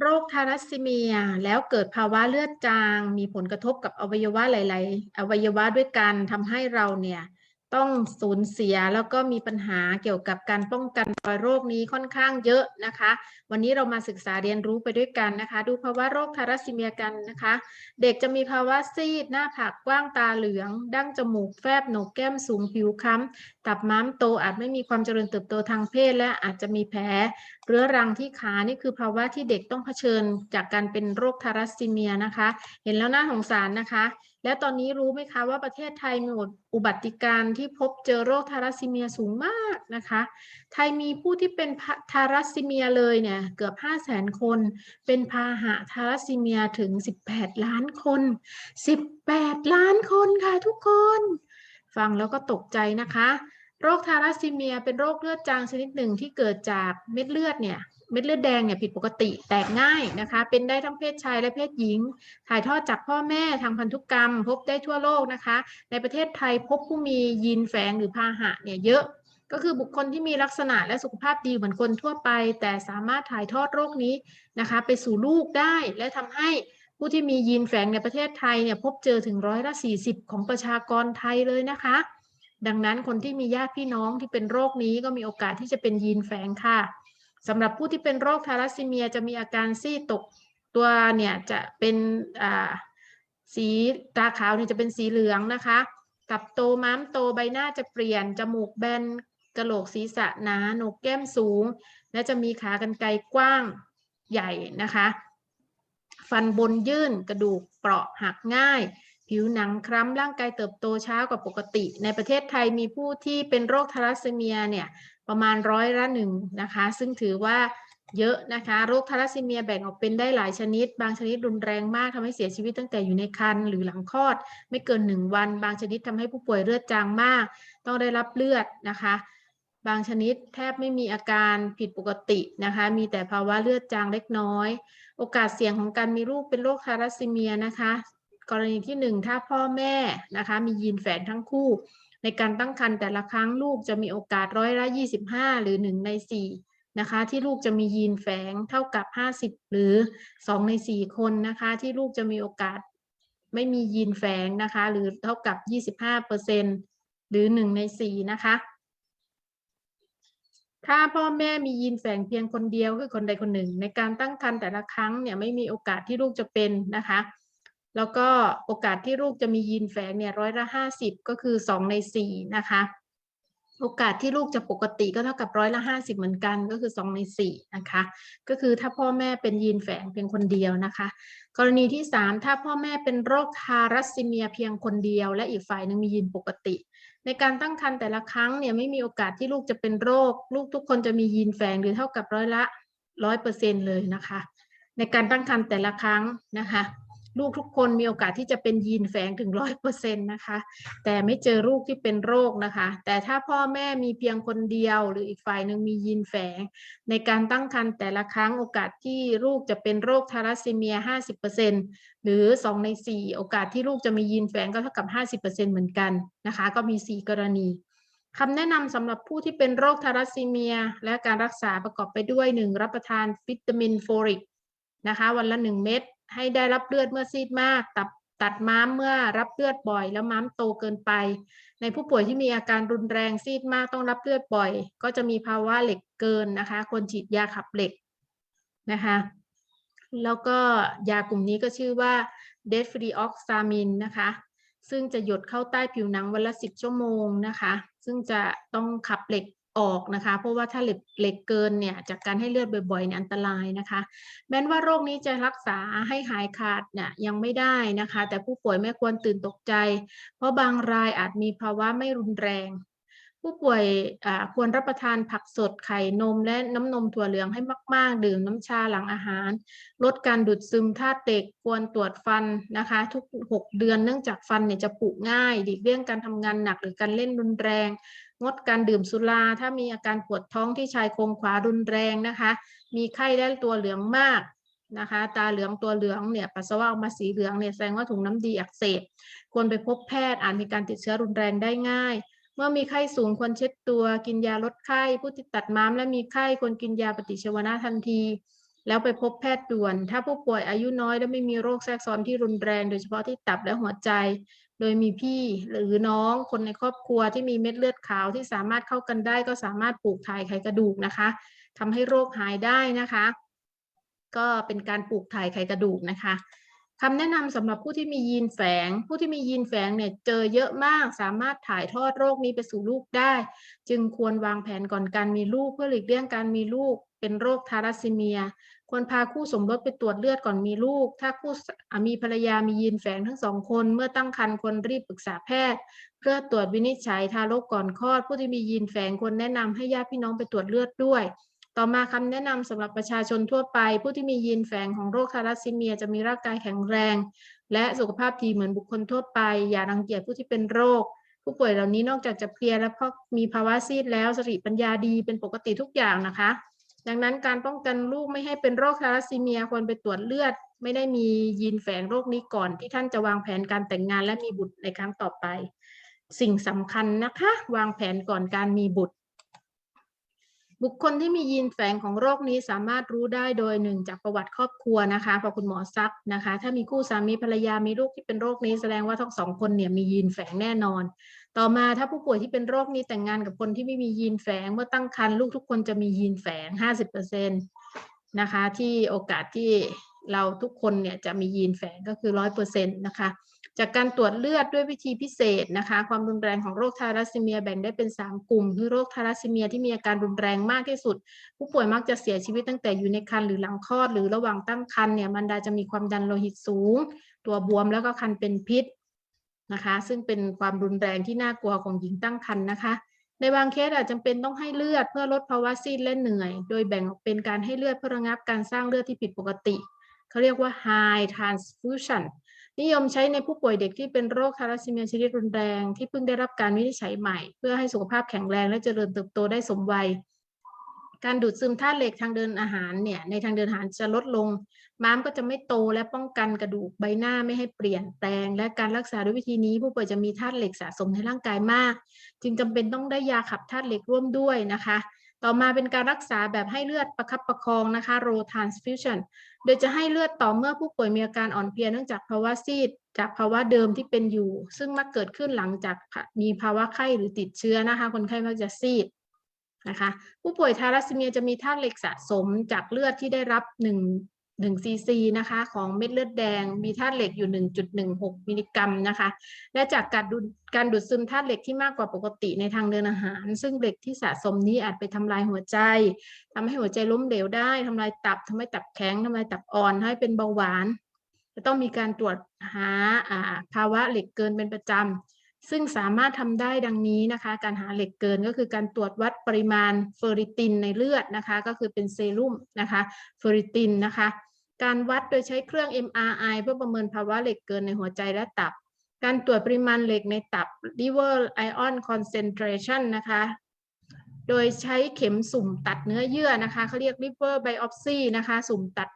โรคทารัสซีเมีย แล้วเกิดภาวะเลือดจาง มีผลกระทบกับอวัยวะหลาย ๆ อวัยวะด้วยกันทำให้เราเนี่ยต้องสูญเสียแล้วก็มีปัญหาเกี่ยวกับการป้องกันรอยโรคนี้ค่อนข้างเยอะนะคะ วันนี้เรามาศึกษาเรียนรู้ไปด้วยกันนะคะ ดูภาวะโรคทารัสซีเมียกันนะคะ เด็กจะมีภาวะซีด หน้าผากกว้างตาเหลือง ดั้งจมูกแฟบโหนกแก้มสูงผิวค้ำ ตับม้ามโตอาจไม่มีความเจริญเติบโตทางเพศ และอาจจะมีแผลเรื้อรังที่ขานี่คือภาวะที่เด็กต้องเผชิญจากการเป็นโรคทารัสซีเมียนะคะ เห็นแล้วน่าสงสารนะคะ และตอนนี้รู้ไหมคะว่าประเทศไทยมีอุบัติการณ์ที่พบเจอโรคทารัสซีเมียสูงมากนะคะ ไทยมีผู้ที่เป็นทารัสซีเมียเลยเนี่ยเกือบ 5 0 0แสนคน เป็นพาหะทารัสซีเมียถึง 18 ล้านคน 18 ล้านคนค่ะทุกคน ฟังแล้วก็ตกใจนะคะ โรคทารัสซีเมียเป็นโรคเลือดจางชนิดหนึ่งที่เกิดจากเม็ดเลือดเนี่ยเม็ดเลือดแดงเนี่ยผิดปกติแตกง่ายนะคะ เป็นได้ทั้งเพศชายและเพศหญิง ถ่ายทอดจากพ่อแม่ทางพันธุกรรม พบได้ทั่วโลกนะคะ ในประเทศไทยพบผู้มียีนแฝงหรือพาหะเนี่ยเยอะ ก็คือบุคคลที่มีลักษณะและสุขภาพดีเหมือนคนทั่วไป แต่สามารถถ่ายทอดโรคนี้นะคะ ไปสู่ลูกได้และทำให้ผู้ที่มียีนแฝงในประเทศไทยเนี่ยพบเจอถึงร้อยละ40 ของประชากรไทยเลยนะคะ ดังนั้นคนที่มีญาติพี่น้องที่เป็นโรคนี้ก็มีโอกาสที่จะเป็นยีนแฝงค่ะสำหรับผู้ที่เป็นโรคทารัสซีเมียจะมีอาการซีดตกตัวเนี่ยจะเป็นสีตาขาวเนี่ยจะเป็นสีเหลืองนะคะตับโตม้ามโตใบหน้าจะเปลี่ยน จมูกแบนกระโหลกศีรษะหนาโหนกแก้มสูง และจะมีขากรรไกรกว้างใหญ่นะคะ ฟันบนยื่นกระดูกเปราะหักง่าย ผิวหนังคล้ำร่างกายเติบโตช้ากว่าปกติ ในประเทศไทยมีผู้ที่เป็นโรคทารัสซีเมียเนี่ยประมาณร้อยละหนึ่งนะคะ ซึ่งถือว่าเยอะนะคะ โรคทารัสซีเมียแบ่งออกเป็นได้หลายชนิด บางชนิดรุนแรงมากทำให้เสียชีวิตตั้งแต่อยู่ในครรภ์หรือหลังคลอด ไม่เกินหนึ่งวัน บางชนิดทำให้ผู้ป่วยเลือดจางมาก ต้องได้รับเลือดนะคะ บางชนิดแทบไม่มีอาการผิดปกตินะคะ มีแต่ภาวะเลือดจางเล็กน้อย โอกาสเสี่ยงของการมีลูกเป็นโรคทารัสซีเมียนะคะ กรณีที่ 1 ถ้าพ่อแม่นะคะมียีนแฝงทั้งคู่ ในการตั้งครรภ์แต่ละครั้งลูกจะมีโอกาสร้อยละ 25 หรือ 1 ใน 4 นะคะ ที่ลูกจะมียีนแฝงเท่ากับ 50 หรือ 2 ใน 4 คนนะคะ ที่ลูกจะมีโอกาสไม่มียีนแฝงนะคะ หรือเท่ากับ 25%หรือ 1 ใน 4 นะคะถ้าพ่อแม่มียีนแฝงเพียงคนเดียวคือคนใดคนหนึ่ง ในการตั้งครรภ์แต่ละครั้งเนี่ยไม่มีโอกาสที่ลูกจะเป็นนะคะ แล้วก็โอกาสที่ลูกจะมียีนแฝงเนี่ยร้อยละห้าสิบก็คือสองในสี่นะคะ โอกาสที่ลูกจะปกติก็เท่ากับร้อยละห้าสิบเหมือนกันก็คือสองในสี่นะคะ ก็คือถ้าพ่อแม่เป็นยีนแฝงเพียงคนเดียวนะคะ กรณีที่สามถ้าพ่อแม่เป็นโรคทารัสซีเมียเพียงคนเดียว และอีกฝ่ายหนึ่งมียีนปกติ ในการตั้งครรภ์แต่ละครั้งเนี่ยไม่มีโอกาสที่ลูกจะเป็นโรค ลูกทุกคนจะมียีนแฝงหรือเท่ากับร้อยละร้อยเปอร์เซ็นเลยนะคะ ในการตั้งครรภ์แต่ละครั้งนะคะ ลูกทุกคนมีโอกาสที่จะเป็นยีนแฝงถึงร้อยเปอร์เซ็นต์นะคะ แต่ไม่เจอลูกที่เป็นโรคนะคะ แต่ถ้าพ่อแม่มีเพียงคนเดียว หรืออีกฝ่ายหนึ่งมียีนแฝง ในการตั้งครรภ์แต่ละครั้งโอกาสที่ลูกจะเป็นโรคทารัสซีเมีย 50%หรือ 2 ใน 4 โอกาสที่ลูกจะมียีนแฝงก็เท่ากับ 50%เหมือนกันนะคะ ก็มี 4 กรณีคำแนะนำสำหรับผู้ที่เป็นโรคทารัสซีเมีย และการรักษาประกอบไปด้วย 1 รับประทานวิตามินโฟลิกนะคะ วันละ 1 เม็ด ให้ได้รับเลือดเมื่อซีดมาก ตัดตัดม้ามเมื่อรับเลือดบ่อย แล้วม้ามโตเกินไป ในผู้ป่วยที่มีอาการรุนแรงซีดมากต้องรับเลือดบ่อย ก็จะมีภาวะเหล็กเกินนะคะควรฉีดยาขับเหล็กนะคะแล้วก็ยากลุ่มนี้ก็ชื่อว่าเดฟรีออกซามินนะคะ ซึ่งจะหยดเข้าใต้ผิวหนังวันละสิบชั่วโมงนะคะ ซึ่งจะต้องขับเหล็ก ออกนะคะ เพราะว่าถ้าเหล็กเหล็กเกินเนี่ยจากการให้เลือดบ่อยๆเนี่ยอันตรายนะคะ แม้ว่าโรคนี้จะรักษาให้หายขาดเนี่ยยังไม่ได้นะคะ แต่ผู้ป่วยไม่ควรตื่นตกใจ เพราะบางรายอาจมีภาวะไม่รุนแรง ผู้ป่วยควรรับประทานผักสดไข่นม และน้ำนมถั่วเหลืองให้มาก ๆ ดื่มน้ำชาหลังอาหาร ลดการดูดซึมธาตุเหล็กควรตรวจฟันนะคะ ทุก 6 เดือนเนื่องจากฟันเนี่ยจะผุง่ายหลีกเลี่ยงการทำงานหนักหรือการเล่นรุนแรง งดการดื่มสุรา ถ้ามีอาการปวดท้องที่ชายโครงขวารุนแรงนะคะ มีไข้ได้ตัวเหลืองมากนะคะ ตาเหลืองตัวเหลืองเนี่ยปัสสาวะออกมาสีเหลืองเนี่ยแสดงว่าถุงน้ำดีอักเสบ ควรไปพบแพทย์อาจมีการติดเชื้อรุนแรงได้ง่าย เมื่อมีไข้สูงควรเช็ดตัว กินยาลดไข้ ผู้ที่ตัดม้ามและมีไข้ควรกินยาปฏิชีวนะทันที แล้วไปพบแพทย์ด่วน ถ้าผู้ป่วยอายุน้อยและไม่มีโรคแทรกซ้อนที่รุนแรง โดยเฉพาะที่ตับและหัวใจ โดยมีพี่หรือน้องคนในครอบครัวที่มีเม็ดเลือดขาวที่สามารถเข้ากันได้ ก็สามารถปลูกถ่ายไขกระดูกนะคะทำให้โรคหายได้นะคะ ก็เป็นการปลูกถ่ายไขกระดูกนะคะคำแนะนำสำหรับผู้ที่มียีนแฝง ผู้ที่มียีนแฝงเนี่ยเจอเยอะมาก สามารถถ่ายทอดโรคนี้ไปสู่ลูกได้ จึงควรวางแผนก่อนการมีลูกเพื่อหลีกเลี่ยงการมีลูกเป็นโรคทารัสซีเมีย ควรพาคู่สมรสไปตรวจเลือดก่อนมีลูก ถ้าคู่มีภรรยามียีนแฝงทั้งสองคน เมื่อตั้งครรภ์ควรรีบปรึกษาแพทย์ เพื่อตรวจวินิจฉัยทารกก่อนคลอด ผู้ที่มียีนแฝงควรแนะนำให้ญาติพี่น้องไปตรวจเลือดด้วย ต่อมาคำแนะนำสำหรับประชาชนทั่วไป ผู้ที่มียีนแฝงของโรคทารัสซีเมีย จะมีร่างกายแข็งแรง และสุขภาพดีเหมือนบุคคลทั่วไป อย่ารังเกียจผู้ที่เป็นโรคผู้ป่วยเหล่านี้นอกจากจะเพลียและเพราะมีภาวะซีดแล้วสติปัญญาดีเป็นปกติทุกอย่างนะคะ ดังนั้นการป้องกันลูกไม่ให้เป็นโรคทารัสซีเมียควรไปตรวจเลือด ไม่ได้มียีนแฝงโรคนี้ก่อน ที่ท่านจะวางแผนการแต่งงานและมีบุตรในครั้งต่อไป สิ่งสำคัญนะคะ วางแผนก่อนการมีบุตร บุคคลที่มียีนแฝงของโรคนี้สามารถรู้ได้โดยหนึ่งจากประวัติครอบครัวนะคะพอคุณหมอซักนะคะ ถ้ามีคู่สามีภรรยามีลูกที่เป็นโรคนี้แสดงว่าทั้งสองคนเนี่ยมียีนแฝงแน่นอนต่อมาถ้าผู้ป่วยที่เป็นโรคนี้แต่งงานกับคนที่ไม่มียีนแฝง เมื่อตั้งครรภ์ลูกทุกคนจะมียีนแฝง 50%นะคะที่โอกาสที่เราทุกคนเนี่ยจะมียีนแฝงก็คือ 100%นะคะจากการตรวจเลือดด้วยวิธีพิเศษนะคะความรุนแรงของโรคทารัสซีเมียแบ่งได้เป็น 3 กลุ่ม คือโรคทารัสซีเมียที่มีอาการรุนแรงมากที่สุด ผู้ป่วยมักจะเสียชีวิตตั้งแต่อยู่ในครรภ์หรือหลังคลอดหรือระหว่างตั้งครรภ์เนี่ยมันดาจะมีความดันโลหิตสูง ตัวบวมแล้วก็คันเป็นพิษ นะคะ ซึ่งเป็นความรุนแรงที่น่ากลัวของหญิงตั้งครรภ์นะคะ ในบางเคสอาจจำเป็นต้องให้เลือดเพื่อลดภาวะซีดและเหนื่อย โดยแบ่งออกเป็นการให้เลือดเพื่อระงับการสร้างเลือดที่ผิดปกติ เขาเรียกว่า high transfusion นิยมใช้ในผู้ป่วยเด็กที่เป็นโรคทารัสซีเมียชนิดรุนแรง ที่เพิ่งได้รับการวินิจฉัยใหม่ เพื่อให้สุขภาพแข็งแรงและเจริญเติบโตได้สมวัย การดูดซึมธาตุเหล็กทางเดินอาหารเนี่ยในทางเดินอาหารจะลดลง ม้ามก็จะไม่โตและป้องกันกระดูกใบหน้าไม่ให้เปลี่ยนแปลง และการรักษาด้วยวิธีนี้ ผู้ป่วยจะมีธาตุเหล็กสะสมในร่างกายมาก จึงจำเป็นต้องได้ยาขับธาตุเหล็กร่วมด้วยนะคะ ต่อมาเป็นการรักษาแบบให้เลือดประคับประคองนะคะ row transfusion โดยจะให้เลือดต่อเมื่อผู้ป่วยมีอาการอ่อนเพลียเนื่องจากภาวะซีดจากภาวะเดิมที่เป็นอยู่ ซึ่งมักเกิดขึ้นหลังจากมีภาวะไข้หรือติดเชื้อนะคะ คนไข้มักจะซีด นะคะผู้ป่วยทารัสซีเมียจะมีธาตุเหล็กสะสมจากเลือดที่ได้รับ1 1ซีซีนะคะของเม็ดเลือดแดงมีธาตุเหล็กอยู่ 1.16 มิลลิกรัมนะคะและจากการดูดการดูดซึมธาตุเหล็กที่มากกว่าปกติในทางเดินอาหาร ซึ่งเหล็กที่สะสมนี้อาจไปทำลายหัวใจทำให้หัวใจล้มเหลวได้ทำลายตับทำให้ตับแข็งทำลายตับอ่อนให้เป็นเบาหวาน จะต้องมีการตรวจหาอ่าภาวะเหล็กเกินเป็นประจำ ซึ่งสามารถทำได้ดังนี้นะคะ การหาเหล็กเกินก็คือการตรวจวัดปริมาณเฟอริตินในเลือดนะคะ ก็คือเป็นเซรุ่มนะคะเฟอริตินนะคะ การวัดโดยใช้เครื่อง MRI เพื่อประเมินภาวะเหล็กเกินในหัวใจและตับ การตรวจปริมาณเหล็กในตับ liver ion concentration นะคะ โดยใช้เข็มสุ่มตัดเนื้อเยื่อนะคะเขาเรียก liver biopsy นะคะ สุ่มตัด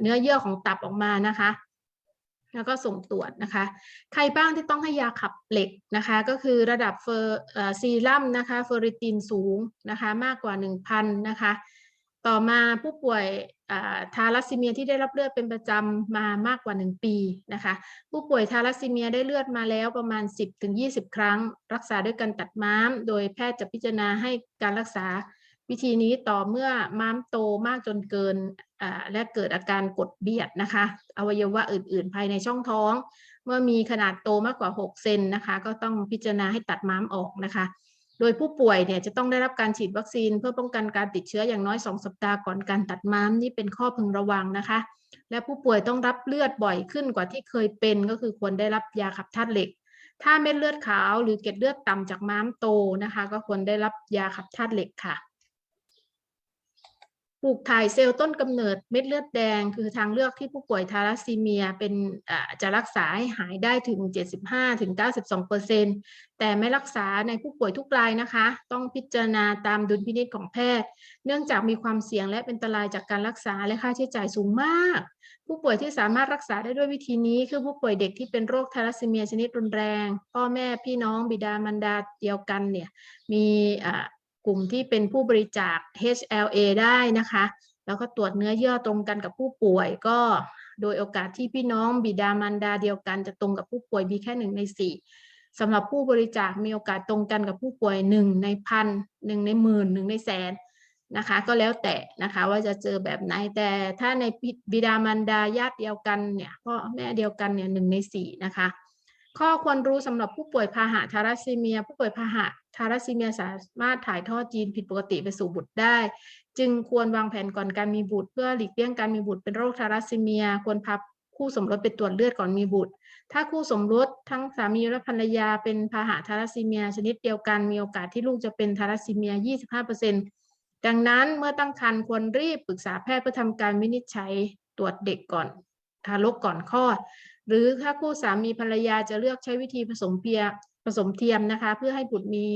เนื้อเยื่อของตับออกมานะคะ แล้วก็ส่งตรวจนะคะ ใครบ้างที่ต้องให้ยาขับเหล็กนะคะ ก็คือระดับเฟอร์ซีรัมนะคะเฟอริตินสูงนะคะมากกว่า 1,000 นะคะ ต่อมาผู้ป่วยอ่าทารัสซีเมียที่ได้รับเลือดเป็นประจำมามากกว่า 1 ปีนะคะ ผู้ป่วยทารัสซีเมียได้เลือดมาแล้วประมาณ 10-20 ครั้ง รักษาด้วยการตัดม้าม โดยแพทย์จะพิจารณาให้การรักษา วิธีนี้ต่อเมื่อม้ามโตมากจนเกินและเกิดอาการกดเบียดนะคะ อวัยวะอื่น ๆ ภายในช่องท้อง เมื่อมีขนาดโตมากกว่า 6 เซนนะคะ ก็ต้องพิจารณาให้ตัดม้ามออกนะคะ โดยผู้ป่วยเนี่ยจะต้องได้รับการฉีดวัคซีน เพื่อป้องกันการติดเชื้ออย่างน้อย 2 สัปดาห์ก่อนการตัดม้ามนี่เป็นข้อพึงระวังนะคะ และผู้ป่วยต้องรับเลือดบ่อยขึ้นกว่าที่เคยเป็น ก็คือควรได้รับยาขับธาตุเหล็ก ถ้าเม็ดเลือดขาว หรือเกล็ดเลือดต่ำจากม้ามโตนะคะ ก็ควรได้รับยาขับธาตุเหล็กค่ะ ปลูกถ่ายเซลล์ต้นกำเนิดเม็ดเลือดแดง คือทางเลือกที่ผู้ป่วยทารัสซีเมียเป็นจะรักษาให้หายได้ถึง 75-92%แต่ไม่รักษาในผู้ป่วยทุกรายนะคะ ต้องพิจารณาตามดุลพินิจของแพทย์ เนื่องจากมีความเสี่ยงและเป็นอันตรายจากการรักษาและค่าใช้จ่ายสูงมาก ผู้ป่วยที่สามารถรักษาได้ด้วยวิธีนี้ คือผู้ป่วยเด็กที่เป็นโรคทารัสซีเมียชนิดรุนแรง พ่อแม่พี่น้องบิดามารดาเดียวกันเนี่ยมี กลุ่มที่เป็นผู้บริจาค HLA ได้นะคะ แล้วก็ตรวจเนื้อเยื่อตรงกันกับผู้ป่วยก็โดยโอกาสที่พี่น้องบิดามารดาเดียวกันจะตรงกับผู้ป่วยมีแค่หนึ่งในสี่สำหรับผู้บริจาคมีโอกาสตรงกันกับผู้ป่วยหนึ่งในพันหนึ่งในหมื่นหนึ่งในแสนนะคะก็แล้วแต่นะคะว่าจะเจอแบบไหนแต่ถ้าในบิดามารดาญาติเดียวกันเนี่ยพ่อแม่เดียวกันเนี่ยหนึ่งในสี่นะคะ ข้อควรรู้สำหรับผู้ป่วยพาหะทาราซีเมีย ผู้ป่วยพาหะทาราซีเมียสามารถถ่ายทอดจีนผิดปกติไปสู่บุตรได้ จึงควรวางแผนก่อนการมีบุตร เพื่อหลีกเลี่ยงการมีบุตรเป็นโรคทาราซีเมีย ควรพาคู่สมรสไปตรวจเลือดก่อนมีบุตร ถ้าคู่สมรสทั้งสามีและภรรยาเป็นพาหะทาราซีเมีย ชนิดเดียวกันมีโอกาสที่ลูกจะเป็นทาราซีเมีย 25%ดังนั้นเมื่อตั้งครรภ์ควรรีบปรึกษาแพทย์เพื่อทำการวินิจฉัยตรวจเด็กก่อน ทารกก่อนคลอด หรือถ้าคู่สามีภรรยาจะเลือกใช้วิธีผสมเพียผสมเทียมนะคะ เพื่อให้บุตรมี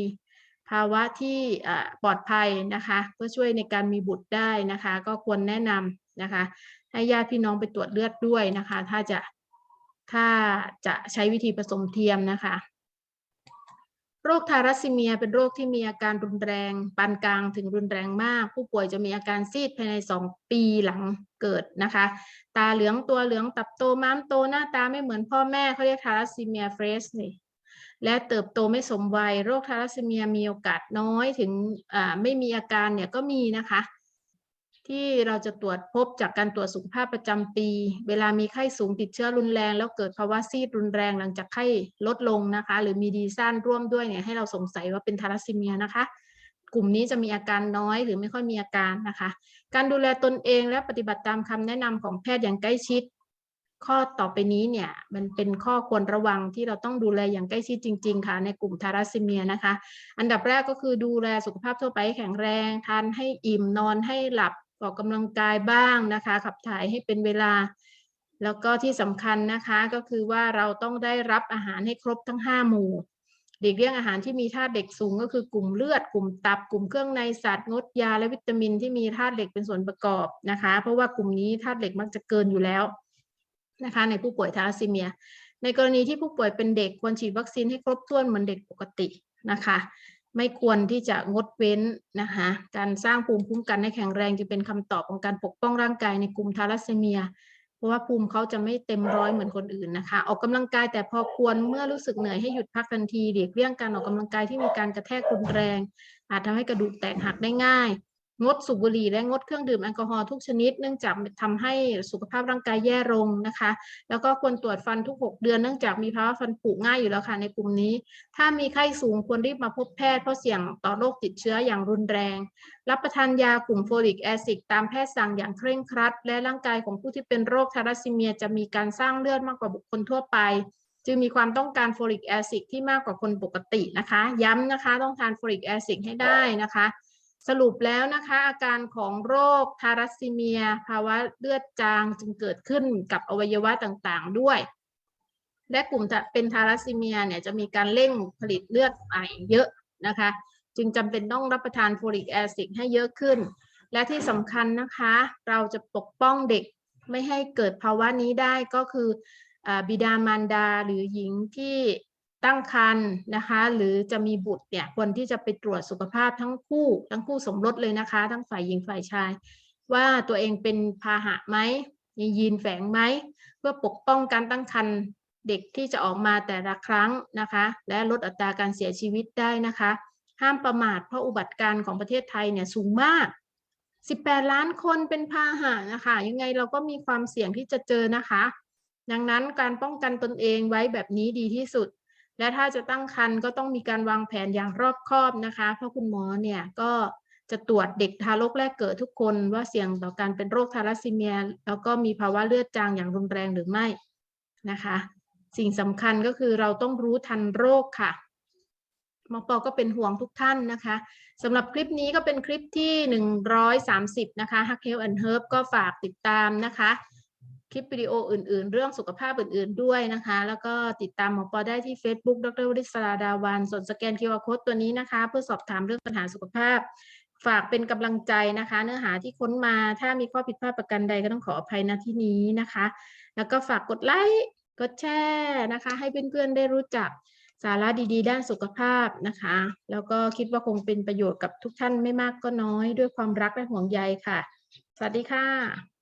ภาวะที่ปลอดภัยนะคะเพื่อช่วยในการมีบุตรได้นะคะ ก็ควรแนะนำนะคะ ให้ญาติพี่น้องไปตรวจเลือดด้วยนะคะ ถ้าจะถ้าจะใช้วิธีผสมเทียมนะคะ โรคทารัสซีเมียเป็นโรคที่มีอาการรุนแรงปานกลางถึงรุนแรงมาก ผู้ป่วยจะมีอาการซีดภายใน 2 ปีหลังเกิดนะคะ ตาเหลืองตัวเหลืองตับโตม้ามโตหน้าตาไม่เหมือนพ่อแม่เขาเรียกทารัสซีเมียเฟรสนี่และเติบโตไม่สมวัย โรคทารัสซีเมียมีโอกาสน้อยถึงไม่มีอาการเนี่ยก็มีนะคะ ที่เราจะตรวจพบจากการตรวจสุขภาพประจำปี เวลามีไข้สูงติดเชื้อรุนแรง แล้วเกิดภาวะซีดรุนแรงหลังจากไข้ลดลงนะคะ หรือมีดีซ่านร่วมด้วยเนี่ยให้เราสงสัยว่าเป็นทารัสซีเมียนะคะ กลุ่มนี้จะมีอาการน้อยหรือไม่ค่อยมีอาการนะคะ การดูแลตนเองและปฏิบัติตามคำแนะนำของแพทย์อย่างใกล้ชิด ข้อต่อไปนี้เนี่ยมันเป็นข้อควรระวังที่เราต้องดูแลอย่างใกล้ชิดจริง ๆ ค่ะ ในกลุ่มทารัสซีเมียนะคะ อันดับแรกก็คือดูแลสุขภาพทั่วไปแข็งแรง ทานให้อิ่มนอนให้หลับ ออกกำลังกายบ้างนะคะ ขับถ่ายให้เป็นเวลา แล้วก็ที่สำคัญนะคะก็คือว่าเราต้องได้รับอาหารให้ครบทั้ง 5 หมู่เด็กเลี่ยงอาหารที่มีธาตุเหล็กสูงก็คือกลุ่มเลือด กลุ่มตับ กลุ่มเครื่องในสัตว์งดยาและวิตามินที่มีธาตุเหล็กเป็นส่วนประกอบนะคะ เพราะว่ากลุ่มนี้ธาตุเหล็กมักจะเกินอยู่แล้วนะคะ ในผู้ป่วยทารัสซีเมีย ในกรณีที่ผู้ป่วยเป็นเด็กควรฉีดวัคซีนให้ครบถ้วนเหมือนเด็กปกตินะคะ ไม่ควรที่จะงดเว้นนะคะการสร้างภูมิคุ้มกันให้แข็งแรงจะเป็นคำตอบของการปกป้องร่างกายในกลุ่มทารัสซีเมีย เพราะว่าภูมิเขาจะไม่เต็มร้อยเหมือนคนอื่นนะคะ ออกกำลังกายแต่พอควรเมื่อรู้สึกเหนื่อยให้หยุดพักทันทีเดี๋ยวเลี่ยงการออกกำลังกายที่มีการกระแทกรุนแรง อาจทำให้กระดูกแตกหักได้ง่าย งดสูบบุหรี่และงดเครื่องดื่มแอลกอฮอล์ทุกชนิด เนื่องจากทำให้สุขภาพร่างกายแย่ลงนะคะ แล้วก็ควรตรวจฟันทุก 6 เดือนเนื่องจากมีภาวะฟันผุง่ายอยู่แล้วค่ะในกลุ่มนี้ ถ้ามีไข้สูงควรรีบมาพบแพทย์เพราะเสี่ยงต่อโรคติดเชื้ออย่างรุนแรง รับประทานยากลุ่มโฟลิกแอซิดตามแพทย์สั่งอย่างเคร่งครัด และร่างกายของผู้ที่เป็นโรคทารัสซีเมียจะมีการสร้างเลือดมากกว่าบุคคลทั่วไปจึงมีความต้องการโฟลิกแอซิดที่มากกว่าคนปกตินะคะ ย้ำนะคะต้องทานโฟลิกแอซิดให้ได้นะคะ สรุปแล้วนะคะ อาการของโรคทารัสซีเมีย ภาวะเลือดจางจึงเกิดขึ้นกับอวัยวะต่างๆด้วย และกลุ่มเป็นทารัสซีเมียเนี่ยจะมีการเร่งผลิตเลือดใหม่เยอะนะคะ จึงจำเป็นต้องรับประทานโฟลิกแอซิดให้เยอะขึ้น และที่สำคัญนะคะ เราจะปกป้องเด็กไม่ให้เกิดภาวะนี้ได้ก็คืออบิดามารดาหรือหญิงที่ ตั้งครรภ์นะคะ หรือจะมีบุตรเนี่ยควรที่จะไปตรวจสุขภาพทั้งคู่ ทั้งคู่สมรสเลยนะคะ ทั้งฝ่ายหญิงฝ่ายชาย ว่าตัวเองเป็นพาหะไหมมียีนแฝงไหมเพื่อปกป้องการตั้งครรภ์เด็กที่จะออกมาแต่ละครั้งนะคะ และลดอัตราการเสียชีวิตได้นะคะ ห้ามประมาทเพราะอุบัติการณ์ของประเทศไทยเนี่ยสูงมาก 18 ล้านคนเป็นพาหะนะคะ ยังไงเราก็มีความเสี่ยงที่จะเจอนะคะ ดังนั้นการป้องกันตนเองไว้แบบนี้ดีที่สุด และถ้าจะตั้งครรภ์ก็ต้องมีการวางแผนอย่างรอบคอบนะคะ เพราะคุณหมอเนี่ยก็จะตรวจเด็กทารกแรกเกิดทุกคนว่าเสี่ยงต่อการเป็นโรคทารัสซีเมีย แล้วก็มีภาวะเลือดจางอย่างรุนแรงหรือไม่นะคะ สิ่งสำคัญก็คือเราต้องรู้ทันโรคค่ะหมอปอก็เป็นห่วงทุกท่านนะคะสำหรับคลิปนี้ก็เป็นคลิปที่ 130 นะคะ h a c k h e l and Herb ก็ฝากติดตามนะคะ คลิปวิดีโออื่น ๆ เรื่องสุขภาพอื่น ๆ ด้วยนะคะ แล้วก็ติดตามหมอปอได้ที่ Facebook ดรวริศราดาวัน ส่วนสแกน QR Code ตัวนี้นะคะ เพื่อสอบถามเรื่องปัญหาสุขภาพ ฝากเป็นกำลังใจนะคะ เนื้อหาที่ค้นมา ถ้ามีข้อผิดพลาดประการใดก็ต้องขออภัยณที่นี้นะคะ แล้วก็ฝากกดไลค์กดแชร์นะคะ ให้เพื่อน ๆ ได้รู้จักสาระดีๆ ด้านสุขภาพนะคะ แล้วก็คิดว่าคงเป็นประโยชน์กับทุกท่านไม่มากก็น้อย ด้วยความรักและห่วงใยค่ะ สวัสดีค่ะ